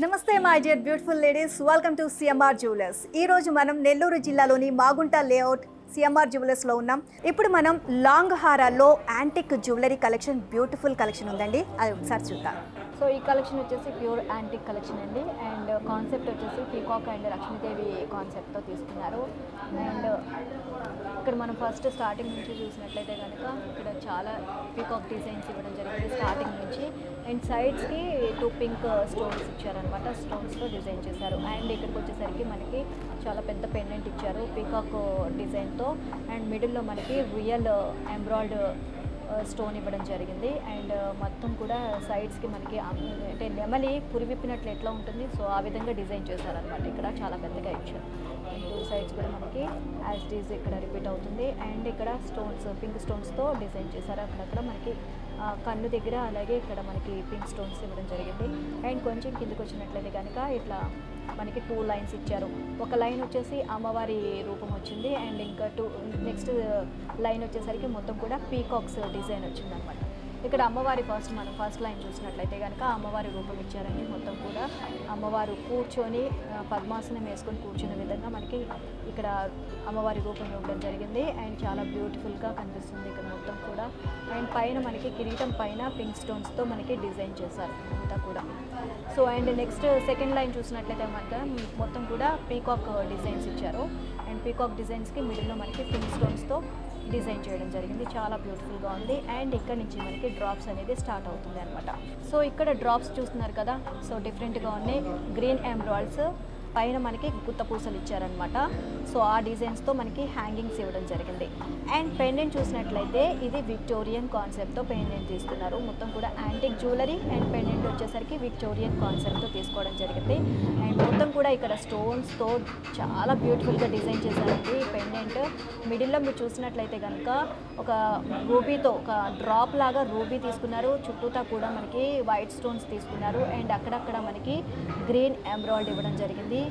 నమస్తే my dear beautiful ladies welcome to CMR jewellers ఈ రోజు మనం నెల్లూరు జిల్లాలోని మాగుంట లేఅవుట్ సిఎంఆర్ జ్యువెలర్స్లో ఉన్నాం. ఇప్పుడు మనం long హారాల్లో antique jewellery collection beautiful collection ఉందండి. అది ఒకసారి చూద్దాం. సో ఈ కలెక్షన్ వచ్చేసి ప్యూర్ యాంటిక్ కలెక్షన్ అండి. అండ్ కాన్సెప్ట్ వచ్చేసి పీకాక్ అండ్ లక్ష్మీదేవి కాన్సెప్ట్తో తీసుకున్నారు. అండ్ ఇక్కడ మనం ఫస్ట్ స్టార్టింగ్ నుంచి చూసినట్లయితే కనుక ఇక్కడ చాలా పీకాక్ డిజైన్స్ ఇవ్వడం జరిగింది స్టార్టింగ్ నుంచి. అండ్ సైడ్స్కి టూ పింక్ స్టోన్స్ ఇచ్చారనమాట. స్టోన్స్తో డిజైన్ చేశారు. అండ్ ఇక్కడికి వచ్చేసరికి మనకి చాలా పెద్ద పెండెంట్ ఇచ్చారు పీకాక్ డిజైన్తో. అండ్ మిడిల్లో మనకి రియల్ ఎంబ్రాయిడ్ స్టోన్ ఇవ్వడం జరిగింది. అండ్ మొత్తం కూడా సైడ్స్కి మనకి అంటే నెమలి పురివిప్పినట్లు ఎట్లా ఉంటుంది సో ఆ విధంగా డిజైన్ చేశారనమాట ఇక్కడ. చాలా పెద్దగా ఇచ్చారు. టూ సైడ్స్ కూడా మనకి యాజ్ డీజ్ ఇక్కడ రిపీట్ అవుతుంది. అండ్ ఇక్కడ స్టోన్స్ పింక్ స్టోన్స్తో డిజైన్ చేశారు. అక్కడక్కడ మనకి కన్ను దగ్గర అలాగే ఇక్కడ మనకి పింక్ స్టోన్స్ ఇవ్వడం జరిగింది. అండ్ కొంచెం కిందకు వచ్చినట్లయితే కనుక ఇట్లా మనకి టూ లైన్స్ ఇచ్చారు. ఒక లైన్ వచ్చేసి అమ్మవారి రూపం వచ్చింది. అండ్ ఇంకా టూ నెక్స్ట్ లైన్ వచ్చేసరికి మొత్తం కూడా పీకాక్స్ డిజైన్ వచ్చింది అనమాట ఇక్కడ అమ్మవారి ఫస్ట్ మనం ఫస్ట్ లైన్ చూసినట్లయితే కనుక అమ్మవారి రూపం ఇచ్చారండి మొత్తం కూడా అమ్మవారు కూర్చొని పద్మాసనం వేసుకొని కూర్చున్న విధంగా మనకి ఇక్కడ అమ్మవారి రూపం ఇవ్వడం జరిగింది. అండ్ చాలా బ్యూటిఫుల్గా కనిపిస్తుంది ఇక్కడ మొత్తం కూడా. అండ్ పైన మనకి కిరీటం పైన పింక్ స్టోన్స్తో మనకి డిజైన్ చేశారు అంతా కూడా. So and next second line చూసినట్లయితే మనకి మొత్తం కూడా పీకాక్ డిజైన్స్ uh, ఇచ్చారు. అండ్ పీకాక్ డిజైన్స్కి మిడిల్లో మనకి పింక్ స్టోన్స్తో డిజైన్ చేయడం జరిగింది. చాలా బ్యూటిఫుల్గా ఉంది. అండ్ ఇక్కడ నుంచి మనకి డ్రాప్స్ అనేది స్టార్ట్ అవుతుంది అనమాట సో ఇక్కడ డ్రాప్స్ చూస్తున్నారు కదా. సో డిఫరెంట్గా ఉన్నాయి. గ్రీన్ ఎంబ్రాయిడ్స్ పైన మనకి గుత్త పూసలు ఇచ్చారనమాట సో ఆ డిజైన్స్తో మనకి హ్యాంగింగ్స్ ఇవ్వడం జరిగింది. అండ్ పెండెంట్ చూసినట్లయితే ఇది విక్టోరియన్ కాన్సెప్ట్తో పెండెంట్ తీసుకున్నారు మొత్తం కూడా యాంటిక్ జ్యువెలరీ అండ్ పెండెంట్ వచ్చేసరికి విక్టోరియన్ కాన్సెప్ట్తో తీసుకోవడం జరిగింది. అండ్ మొత్తం కూడా ఇక్కడ స్టోన్స్తో చాలా బ్యూటిఫుల్గా డిజైన్ చేశారండి ఈ పెండెంట్ మిడిల్లో మీరు చూసినట్లయితే కనుక ఒక రూబీతో ఒక డ్రాప్ లాగా రూబీ తీసుకున్నారు. చుట్టూతా కూడా మనకి వైట్ స్టోన్స్ తీసుకున్నారు. అండ్ అక్కడక్కడ మనకి గ్రీన్ ఎంబ్రాయిడ్ ఇవ్వడం జరిగింది.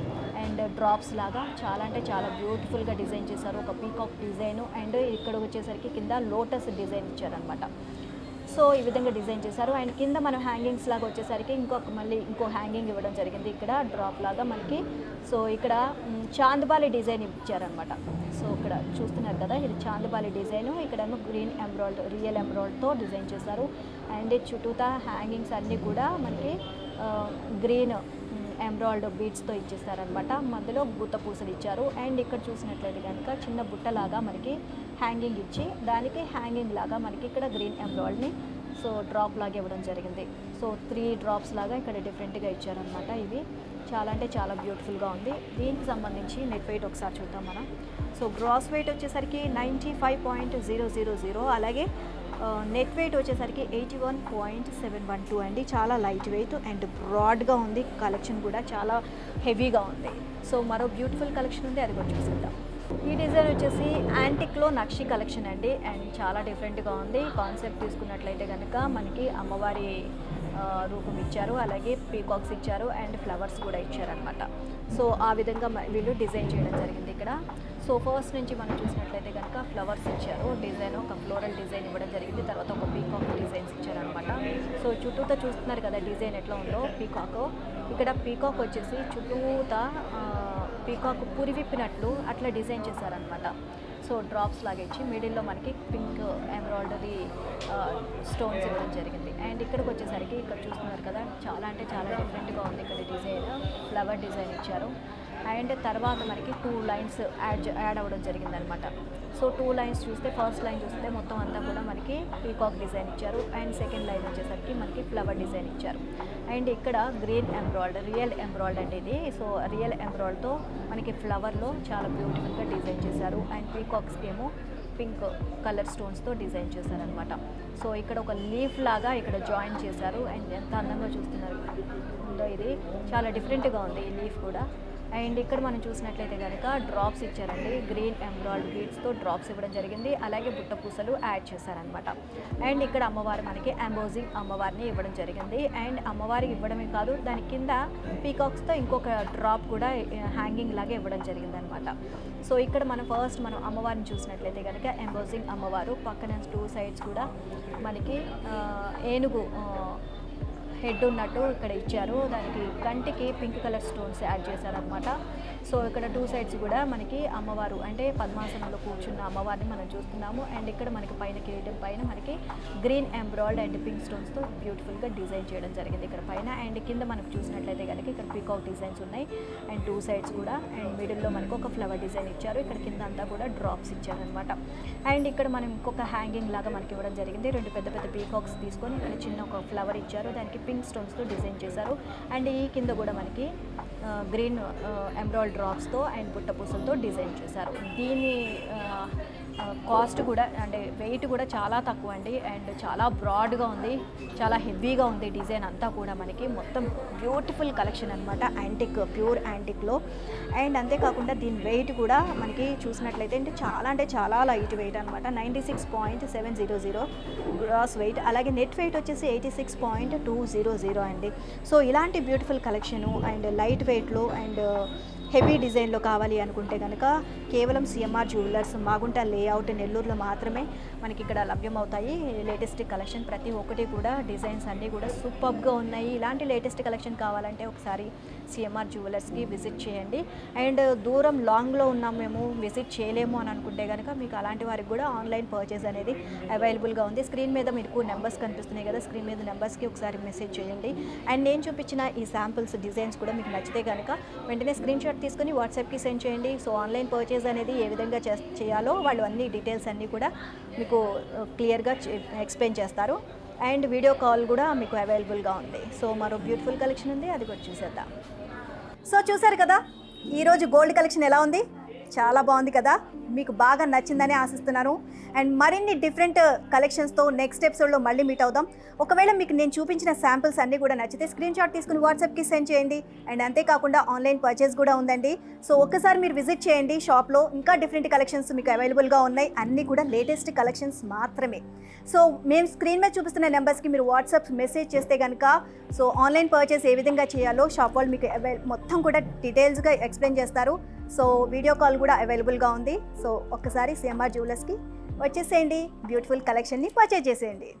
అండ్ డ్రాప్స్ లాగా చాలా అంటే చాలా బ్యూటిఫుల్గా డిజైన్ చేశారు. ఒక పీకాక్ డిజైన్ అండ్ ఇక్కడ వచ్చేసరికి కింద లోటస్ డిజైన్ ఇచ్చారనమాట సో ఈ విధంగా డిజైన్ చేశారు. అండ్ కింద మనం హ్యాంగింగ్స్ లాగా వచ్చేసరికి ఇంకొక మళ్ళీ ఇంకో హ్యాంగింగ్ ఇవ్వడం జరిగింది. ఇక్కడ డ్రాప్ లాగా మనకి. సో ఇక్కడ చాందబాలి డిజైన్ ఇచ్చారనమాట సో ఇక్కడ చూస్తున్నారు కదా ఇది చాందబాలి డిజైన్ ఇక్కడేమో గ్రీన్ ఎంబ్రాయిడ్ రియల్ ఎంబ్రాయిడ్తో డిజైన్ చేశారు. అండ్ చుట్టూతా హ్యాంగింగ్స్ అన్నీ కూడా మనకి గ్రీన్ ఎంబ్రాయిడ్ బీడ్స్తో ఇచ్చేస్తారనమాట. మధ్యలో గుత్త పూసలు ఇచ్చారు అండ్ ఇక్కడ చూసినట్లయితే కనుక చిన్న బుట్టలాగా మనకి హ్యాంగింగ్ ఇచ్చి దానికి హ్యాంగింగ్ లాగా మనకి ఇక్కడ గ్రీన్ ఎంబ్రాయిడ్ని సో డ్రాప్ లాగా ఇవ్వడం జరిగింది. సో త్రీ డ్రాప్స్ లాగా ఇక్కడ డిఫరెంట్గా ఇచ్చారనమాట ఇవి. చాలా అంటే చాలా బ్యూటిఫుల్గా ఉంది. దీనికి సంబంధించి నెట్ వెయిట్ ఒకసారి చూద్దాం మనం. సో గ్రాస్ వెయిట్ వచ్చేసరికి ninety five point zero zero zero. అలాగే నెట్ వెయిట్ వచ్చేసరికి eighty one point seven one two అండి. చాలా లైట్ వెయిట్ అండ్ బ్రాడ్గా ఉంది. కలెక్షన్ కూడా చాలా హెవీగా ఉంది. సో మరో బ్యూటిఫుల్ కలెక్షన్ ఉంది. అది కూడా చూసుకుందాం. ఈ డిజైన్ వచ్చేసి యాంటిక్లో నక్షి కలెక్షన్ అండి. అండ్ చాలా డిఫరెంట్గా ఉంది. కాన్సెప్ట్ తీసుకున్నట్లయితే కనుక మనకి అమ్మవారి రూపం ఇచ్చారు. అలాగే పీకాక్స్ ఇచ్చారు అండ్ ఫ్లవర్స్ కూడా ఇచ్చారనమాట సో ఆ విధంగా వీళ్ళు డిజైన్ చేయడం జరిగింది ఇక్కడ. సో ఫస్ట్ నుంచి మనం చూసినట్లయితే కనుక ఫ్లవర్స్ ఇచ్చారు. డిజైన్ ఒక ఫ్లోరల్ డిజైన్ ఇవ్వడం జరిగింది. తర్వాత ఒక పీకాక్ డిజైన్స్ ఇచ్చారనమాట సో చుట్టూతా చూస్తున్నారు కదా డిజైన్ ఎట్లా ఉందో పీకాక్. ఇక్కడ పీకాక్ వచ్చేసి చుట్టూతా పీకాక్ పురివిప్పినట్లు అట్లా డిజైన్ చేశారనమాట సో డ్రాప్స్ లాగా ఇచ్చి మిడిల్లో మనకి పింక్ ఎంబ్రాయిడరీ స్టోన్స్ ఇవ్వడం జరిగింది. ఇక్కడికి వచ్చేసరికి ఇక్కడ చూస్తున్నారు కదా చాలా అంటే చాలా డిఫరెంట్గా ఉంది ఇక్కడ డిజైన్. ఫ్లవర్ డిజైన్ ఇచ్చారు. అండ్ తర్వాత మనకి టూ లైన్స్ యాడ్ యాడ్ అవ్వడం జరిగింది అనమాట సో టూ లైన్స్ చూస్తే ఫస్ట్ లైన్ చూస్తే మొత్తం అంతా కూడా మనకి పీకాక్ డిజైన్ ఇచ్చారు. అండ్ సెకండ్ లైన్ వచ్చేసరికి మనకి ఫ్లవర్ డిజైన్ ఇచ్చారు. అండ్ ఇక్కడ గ్రీన్ ఎంబ్రాయిడ్ రియల్ ఎంబ్రాయిడ్ అండి ఇది సో రియల్ ఎంబ్రాయిడ్తో మనకి ఫ్లవర్లో చాలా బ్యూటిఫుల్గా డిజైన్ చేశారు. అండ్ పీకాక్స్కి ఏమో పింక్ కలర్ స్టోన్స్తో డిజైన్ చేశారనమాట. సో ఇక్కడ ఒక లీఫ్ లాగా ఇక్కడ జాయిన్ చేశారు. అండ్ ఎంత అందంగా చూస్తున్నారు. ఇది చాలా డిఫరెంట్గా ఉంది ఈ లీఫ్ కూడా. అండ్ ఇక్కడ మనం చూసినట్లయితే కనుక డ్రాప్స్ ఇచ్చారండి. గ్రీన్ ఎంబ్రాయిడ్ బీడ్స్తో డ్రాప్స్ ఇవ్వడం జరిగింది. అలాగే బుట్ట పూసలు యాడ్ చేశారనమాట అండ్ ఇక్కడ అమ్మవారు మనకి అంబోజింగ్ అమ్మవారిని ఇవ్వడం జరిగింది. అండ్ అమ్మవారి ఇవ్వడమే కాదు దాని కింద పీకాక్స్తో ఇంకొక డ్రాప్ కూడా హ్యాంగింగ్ లాగా ఇవ్వడం జరిగింది అనమాట సో ఇక్కడ మనం ఫస్ట్ మనం అమ్మవారిని చూసినట్లయితే కనుక ఎంబోజింగ్ అమ్మవారు పక్కన టూ సైడ్స్ కూడా మనకి ఏనుగు హెడ్ ఉన్నట్టు ఇక్కడ ఇచ్చారు. దానికి కంటికి పింక్ కలర్ స్టోన్స్ యాడ్ చేశారనమాట సో ఇక్కడ టూ సైడ్స్ కూడా మనకి అమ్మవారు అంటే పద్మాసనంలో కూర్చున్న అమ్మవారిని మనం చూస్తున్నాము. అండ్ ఇక్కడ మనకి పైన కిరీటం పైన మనకి గ్రీన్ ఎంబ్రాయిడ్ అండ్ పింక్ స్టోన్స్తో బ్యూటిఫుల్గా డిజైన్ చేయడం జరిగింది ఇక్కడ పైన. అండ్ కింద మనకు చూసినట్లయితే కనుక ఇక్కడ పీకాక్ డిజైన్స్ ఉన్నాయి. అండ్ టూ సైడ్స్ కూడా. అండ్ మిడిల్లో మనకు ఒక ఫ్లవర్ డిజైన్ ఇచ్చారు. ఇక్కడ కింద అంతా కూడా డ్రాప్స్ ఇచ్చారనమాట అండ్ ఇక్కడ మనం ఇంకొక హ్యాంగింగ్ లాగా మనకి ఇవ్వడం జరిగింది. రెండు పెద్ద పెద్ద పీకాక్స్ తీసుకొని ఇక్కడ చిన్న ఒక ఫ్లవర్ ఇచ్చారు. దానికి పింక్ స్టోన్స్తో డిజైన్ చేశారు. అండ్ ఈ కింద కూడా మనకి గ్రీన్ ఎంబ్రాయిడ్ డ్రాప్స్తో అండ్ పుట్టపూసలతో డిజైన్ చేశారు. దీని కాస్ట్ కూడా అంటే వెయిట్ కూడా చాలా తక్కువ అండి. అండ్ చాలా బ్రాడ్గా ఉంది. చాలా హెవీగా ఉంది డిజైన్ అంతా కూడా మనకి. మొత్తం బ్యూటిఫుల్ కలెక్షన్ అనమాట యాంటిక్ ప్యూర్ యాంటిక్లో. అండ్ అంతేకాకుండా దీని వెయిట్ కూడా మనకి చూసినట్లయితే అంటే చాలా అంటే చాలా లైట్ వెయిట్ అనమాట ninety six point seven zero zero gross weight. అలాగే నెట్ వెయిట్ వచ్చేసి eighty six point two zero zero అండి. సో ఇలాంటి beautiful collection and light weight వెయిట్లో అండ్ హెవీ డిజైన్లో కావాలి అనుకుంటే కనుక కేవలం సిఎంఆర్ జ్యువెలర్స్ మాగుంట లేఅవుట్ నెల్లూరులో మాత్రమే మనకి ఇక్కడ లభ్యమవుతాయి. లేటెస్ట్ కలెక్షన్ ప్రతి ఒక్కటి కూడా డిజైన్స్ అన్నీ కూడా సూపర్గా ఉన్నాయి. ఇలాంటి లేటెస్ట్ కలెక్షన్ కావాలంటే ఒకసారి సిఎంఆర్ జ్యువెలర్స్కి విజిట్ చేయండి. అండ్ దూరం లాంగ్లో ఉన్నాం మేము విజిట్ చేయలేము అని అనుకుంటే కనుక మీకు అలాంటి వారికి కూడా ఆన్లైన్ పర్చేస్ అనేది అవైలబుల్గా ఉంది. స్క్రీన్ మీద మీకు నెంబర్స్ కనిపిస్తున్నాయి కదా స్క్రీన్ మీద నెంబర్స్కి ఒకసారి మెసేజ్ చేయండి. అండ్ నేను చూపించిన ఈ శాంపిల్స్ డిజైన్స్ కూడా మీకు నచ్చితే కనుక వెంటనే స్క్రీన్ షాట్ తీసుకొని వాట్సాప్కి సెండ్ చేయండి. సో ఆన్లైన్ పర్చేస్ అనేది ఏ విధంగా చే చేయాలో వాళ్ళు అన్ని డీటెయిల్స్ అన్నీ కూడా మీకు క్లియర్గా ఎక్స్ప్లెయిన్ చేస్తారు. అండ్ వీడియో కాల్ కూడా మీకు అవైలబుల్గా ఉంది. సో మరో బ్యూటిఫుల్ కలెక్షన్ ఉంది. అది కూడా చూసేద్దాం. సో చూసారు కదా? ఈరోజు గోల్డ్ కలెక్షన్ ఎలా ఉంది? చాలా బాగుంది కదా. మీకు బాగా నచ్చిందని ఆశిస్తున్నాను. అండ్ మరిన్ని డిఫరెంట్ కలెక్షన్స్తో నెక్స్ట్ ఎపిసోడ్లో మళ్ళీ మీట్ అవుదాం. ఒకవేళ మీకు నేను చూపించిన శాంపిల్స్ అన్నీ కూడా నచ్చితే స్క్రీన్ షాట్ తీసుకుని వాట్సాప్కి సెండ్ చేయండి. అండ్ అంతేకాకుండా ఆన్లైన్ పర్చేస్ కూడా ఉందండి. సో ఒక్కసారి మీరు విజిట్ చేయండి షాప్లో. ఇంకా డిఫరెంట్ కలెక్షన్స్ మీకు అవైలబుల్గా ఉన్నాయి. అన్నీ కూడా లేటెస్ట్ కలెక్షన్స్ మాత్రమే. సో మేము స్క్రీన్ మీద చూపిస్తున్న నెంబర్స్కి మీరు వాట్సాప్ మెసేజ్ చేస్తే కనుక సో ఆన్లైన్ పర్చేస్ ఏ విధంగా చేయాలో షాప్ వాళ్ళు మీకు మొత్తం కూడా డీటెయిల్స్గా ఎక్స్ప్లెయిన్ చేస్తారు. సో వీడియో కాల్ కూడా అవైలబుల్గా ఉంది. సో ఒక్కసారి సిఎంఆర్ జ్యువెలర్స్కి వచ్చేసేయండి. బ్యూటిఫుల్ కలెక్షన్ని పర్చేజ్ చేసేయండి.